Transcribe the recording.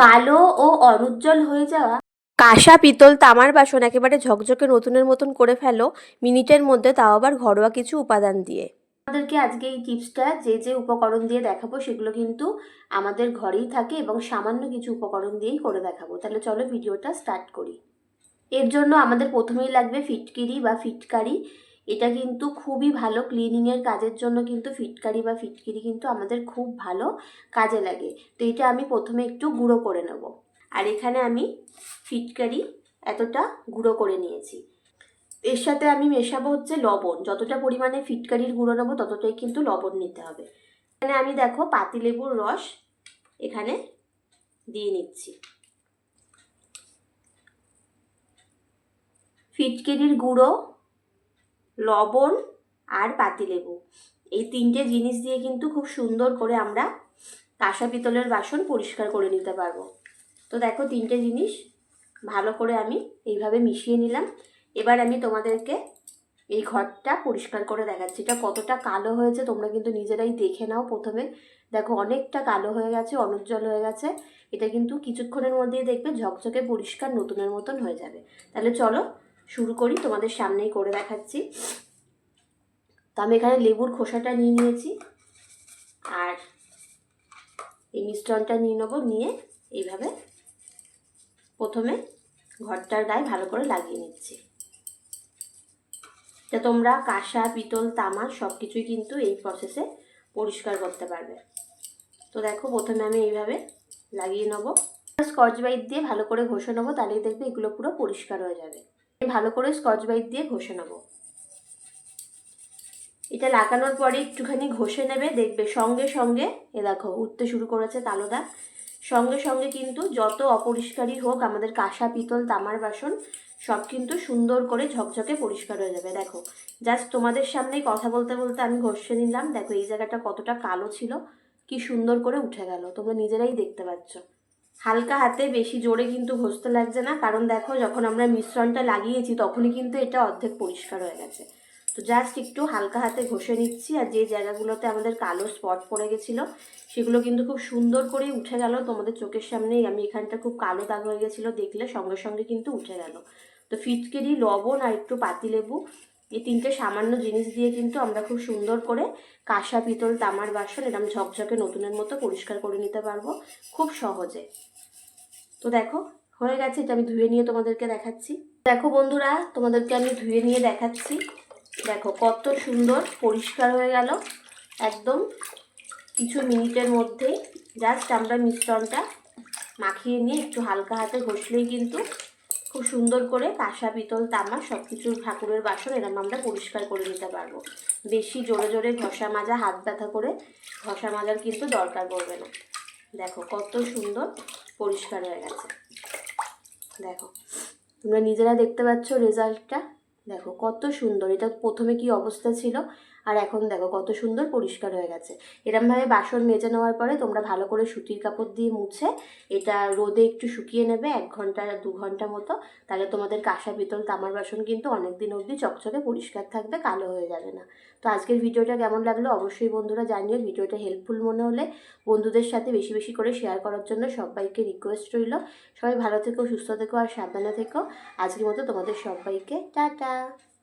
কালো ও অনুজ্জ্বল হয়ে যাওয়া। কাঁসা পিতল তামার বাসন একেবারে ঝকঝকে নতুনের মতন করে ফেলো মিনিটের মধ্যে তাও আবার ঘরোয়া কিছু উপাদান দিয়ে। আমাদেরকে আজকে এই টিপসটা যে যে উপকরণ দিয়ে দেখাবো সেগুলো কিন্তু আমাদের ঘরেই থাকে এবং সামান্য কিছু উপকরণ দিয়েই করে দেখাবো। তাহলে চলো ভিডিওটা স্টার্ট করি। এর জন্য আমাদের প্রথমেই লাগবে ফিটকিরি বা ফিটকারি। এটা কিন্তু খুবই ভালো ক্লিনিংয়ের কাজের জন্য কিন্তু ফিটকারি বা ফিটকিরি কিন্তু আমাদের খুব ভালো কাজে লাগে। তো এটা আমি প্রথমে একটু গুঁড়ো করে নেব। আর এখানে আমি ফিটকারি এতটা গুঁড়ো করে নিয়েছি। এর সাথে আমি মেশাবো হচ্ছে লবণ। যতটা পরিমাণে ফিটকারির গুঁড়ো নেব ততটাই কিন্তু লবণ নিতে হবে। এখানে আমি দেখো পাতিলেবুর রস এখানে দিয়ে নিচ্ছি। ফিটকিরির গুঁড়ো লবণ আর পাতিলেবু। এই তিনটে জিনিস দিয়ে কিন্তু খুব সুন্দর করে আমরা কাঁসা পিতলের বাসন পরিষ্কার করে নিতে পারব। তো দেখো তিনটে জিনিস ভালো করে আমি এইভাবে মিশিয়ে নিলাম। এবার আমি তোমাদেরকে এই ঘরটা পরিষ্কার করে দেখাচ্ছি। এটা কতটা কালো হয়েছে তোমরা কিন্তু নিজেরাই দেখে নাও প্রথমে। দেখো অনেকটা কালো হয়ে গেছে অনুজ্জ্বল হয়ে গেছে। এটা কিন্তু কিছুক্ষণের মধ্যেই দেখবে ঝকঝকে পরিষ্কার নতুনের মতন হয়ে যাবে। তাহলে চলো শুরু করি, তোমাদের সামনেই করে দেখাচ্ছি। তো আমি এখানে লেবুর খোসাটা নিয়ে নিয়েছি, আর এই মিশ্রণটা নিয়ে নেব, নিয়ে এইভাবে প্রথমে ঘরটার গায়ে ভালো করে লাগিয়ে নিচ্ছি। তা তোমরা কাঁসা, পিতল, তামা সব কিছুই কিন্তু এই প্রসেসে পরিষ্কার করতে পারবে। তো দেখো, প্রথমে আমি এইভাবে লাগিয়ে নেব। স্কচ বাইট দিয়ে ভালো করে ঘষে নেব, তাহলেই দেখবে এগুলো পুরো পরিষ্কার হয়ে যাবে। ভালো করে স্কচ বাইট দিয়ে ঘষে নেব। এটা লাগানোর পরে একটুখানি ঘষে নেবে, দেখবে সঙ্গে সঙ্গে, এ দেখো, উঠতে শুরু করেছে কালো দাগ সঙ্গে সঙ্গে কিন্তু যত অপরিষ্কারই হোক, আমাদের কাঁসা, পিতল, তামার বাসন, সব কিন্তু সুন্দর করে ঝকঝকে পরিষ্কার হয়ে যাবে। দেখো জাস্ট তোমাদের সামনেই কথা বলতে বলতে আমি ঘষে নিলাম। দেখো, এই জায়গাটা কতটা কালো ছিল, কি সুন্দর করে উঠে গেল, তোমরা নিজেরাই দেখতে পাচ্ছ। হালকা হাতে বেশি জোরে কিন্তু ঘষতে লাগছে না। কারণ দেখো, যখন আমরা মিশ্রণটা লাগিয়েছি, তখনই কিন্তু এটা অর্ধেক পরিষ্কার হয়ে গেছে। তো জাস্ট একটু হালকা হাতে ঘষে নিচ্ছি আর যে জায়গাগুলোতে আমাদের কালো স্পট পড়ে গেছিল, সেগুলো কিন্তু খুব সুন্দর করেই উঠে গেল। তোমাদের চোখের সামনেই আমি এখানটা খুব কালো দাগ হয়ে গেছিল দেখলে, সঙ্গে সঙ্গে কিন্তু উঠে গেল। তো ফিটকেরি লবণ আর একটু পাতিলেবু, এই তিনটে সামান্য জিনিস দিয়ে কিন্তু আমরা খুব সুন্দর করে কাঁসা, পিতল, তামার বাসন এরকম ঝকঝকে নতুনের মতো পরিষ্কার করে নিতে পারব খুব সহজে। তো দেখো, হয়ে গেছে এটা আমি ধুয়ে নিয়ে তোমাদেরকে দেখাচ্ছি। দেখো বন্ধুরা, তোমাদেরকে আমি ধুয়ে নিয়ে দেখাচ্ছি। দেখো কত সুন্দর পরিষ্কার হয়ে গেল। একদম কিছু মিনিটের মধ্যেই জাস্ট আমরা মিশ্রণটা মাখিয়ে নিয়ে একটু হালকা হাতে ঘষলেই কিন্তু খুব সুন্দর করে কাঁসা, পিতল, তামা সব কিছুর ঠাকুরের বাসন এরকম আমরা পরিষ্কার করে নিতে পারব। বেশি জোরে জোরে ঘষা মাজা, হাত ব্যথা করে ঘষা মাজার কিন্তু দরকার পড়বে না। দেখো কত সুন্দর পরিষ্কার হয়ে গেছে। দেখো তোমরা নিজেরা দেখতে পাচ্ছ রেজাল্টটা। দেখো, কত সুন্দর। এটা প্রথমে কি অবস্থা ছিল? আর এখন দেখো, কত সুন্দর পরিষ্কার হয়ে গেছে। এরমভাবে বাসন মেজে নেওয়ার পরে তোমরা ভালো করে সুতির কাপড় দিয়ে মুছে এটা রোদে একটু শুকিয়ে নেবে, এক ঘণ্টা, দু ঘণ্টা মতো। তাহলে তোমাদের কাঁসা, পিতল, তামার বাসন কিন্তু অনেক দিন অবধি চকচকে পরিষ্কার থাকবে, কালো হয়ে যাবে না। তো আজকের ভিডিওটা কেমন লাগল অবশ্যই বন্ধুরা জানিও। ভিডিওটা হেল্পফুল মনে হলে বন্ধুদের সাথে বেশি বেশি করে শেয়ার করার জন্য সবাইকে রিকোয়েস্ট রইল। সবাই ভালো থেকো, সুস্থ থেকো আর সাবধানে থেকো। আজকের মতো তোমাদের সবাইকে টাটা। Bye.